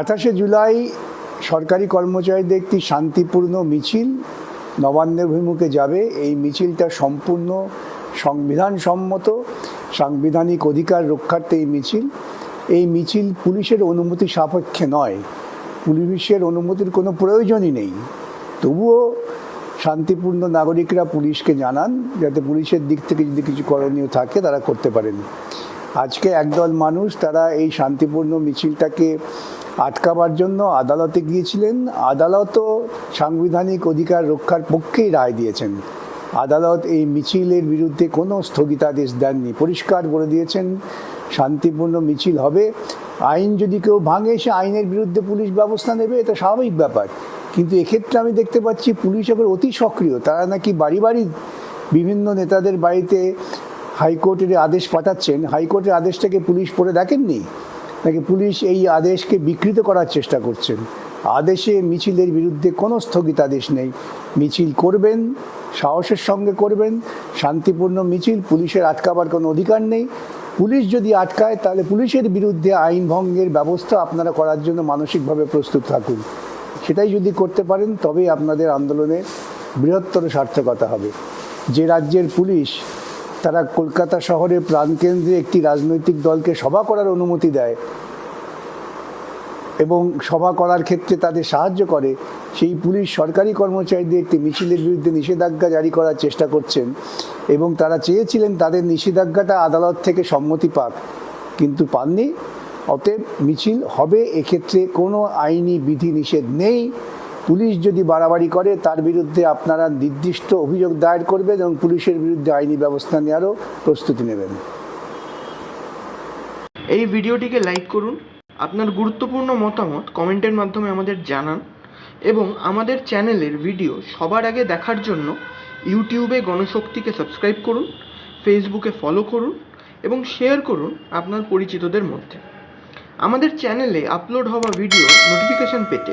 আঠাশে জুলাই সরকারি কর্মচারীদের একটি শান্তিপূর্ণ মিছিল নবান্নের অভিমুখে যাবে। এই মিছিলটা সম্পূর্ণ সংবিধান সম্মত সাংবিধানিক অধিকার রক্ষার্থে এই মিছিল। এই মিছিল পুলিশের অনুমতি সাপেক্ষে নয়। পুলিশের অনুমতির কোনো প্রয়োজনই নেই। তবুও শান্তিপূর্ণ নাগরিকরা পুলিশকে জানান, যাতে পুলিশের দিক থেকে যদি কিছু করণীয় থাকে, তারা করতে পারেন। আজকে একদল মানুষ, তারা এই শান্তিপূর্ণ মিছিলটাকে আটকাবার জন্য আদালতে গিয়েছিলেন। আদালতও সাংবিধানিক অধিকার রক্ষার পক্ষেই রায় দিয়েছেন। আদালত এই মিছিলের বিরুদ্ধে কোনো স্থগিতাদেশ দেননি। পরিষ্কার বলে দিয়েছেন, শান্তিপূর্ণ মিছিল হবে। আইন যদি কেউ ভাঙে, সে আইনের বিরুদ্ধে পুলিশ ব্যবস্থা নেবে, এটা স্বাভাবিক ব্যাপার। কিন্তু এক্ষেত্রে আমি দেখতে পাচ্ছি, পুলিশ এবার অতি সক্রিয়। তারা নাকি বাড়ি বাড়ি বিভিন্ন নেতাদের বাড়িতে হাইকোর্টের আদেশ পাঠাচ্ছেন। হাইকোর্টের আদেশটাকে পুলিশ পড়ে দেখেননি? নাকি পুলিশ এই আদেশকে বিকৃত করার চেষ্টা করছেন? আদেশে মিছিলের বিরুদ্ধে কোনো স্থগিতাদেশ নেই। মিছিল করবেন, সাহসের সঙ্গে করবেন, শান্তিপূর্ণ মিছিল, পুলিশের আটকাবার কোনো অধিকার নেই। পুলিশ যদি আটকায়, তাহলে পুলিশের বিরুদ্ধে আইন ভঙ্গের ব্যবস্থা আপনারা করার জন্য মানসিকভাবে প্রস্তুত থাকুন। সেটাই যদি করতে পারেন, তবেই আপনাদের আন্দোলনে বৃহত্তর সার্থকতা হবে। যে রাজ্যের পুলিশ তারা কলকাতা শহরের প্রাণকেন্দ্রে একটি রাজনৈতিক দলকে সভা করার অনুমতি দেয় এবং সভা করার ক্ষেত্রে তাদের সাহায্য করে। সেই পুলিশ সরকারি কর্মচারীদের একটি মিছিলের বিরুদ্ধে নিষেধাজ্ঞা জারি করার চেষ্টা করছেন এবং তারা চেয়েছিলেন তাদের নিষেধাজ্ঞাটা আদালত থেকে সম্মতি পাক, কিন্তু পাননি। অতএব মিছিল হবে, এক্ষেত্রে কোনো আইনি বিধি নিষেধ নেই। পুলিশ যদি বাড়াবাড়ি করে, তার বিরুদ্ধে আপনারা নির্দিষ্ট অভিযোগ দায়ের করবেন এবং পুলিশের বিরুদ্ধে আইনি ব্যবস্থা নেওয়ারও প্রস্তুতি নেবেন। এই ভিডিওটিকে লাইক করুন, আপনার গুরুত্বপূর্ণ মতামত কমেন্টের মাধ্যমে আমাদের জানান এবং আমাদের চ্যানেলের ভিডিও সবার আগে দেখার জন্য ইউটিউবে গণশক্তিকে সাবস্ক্রাইব করুন, ফেসবুকে ফলো করুন এবং শেয়ার করুন আপনার পরিচিতদের মধ্যে। আমাদের চ্যানেলে আপলোড হওয়া ভিডিও নোটিফিকেশন পেতে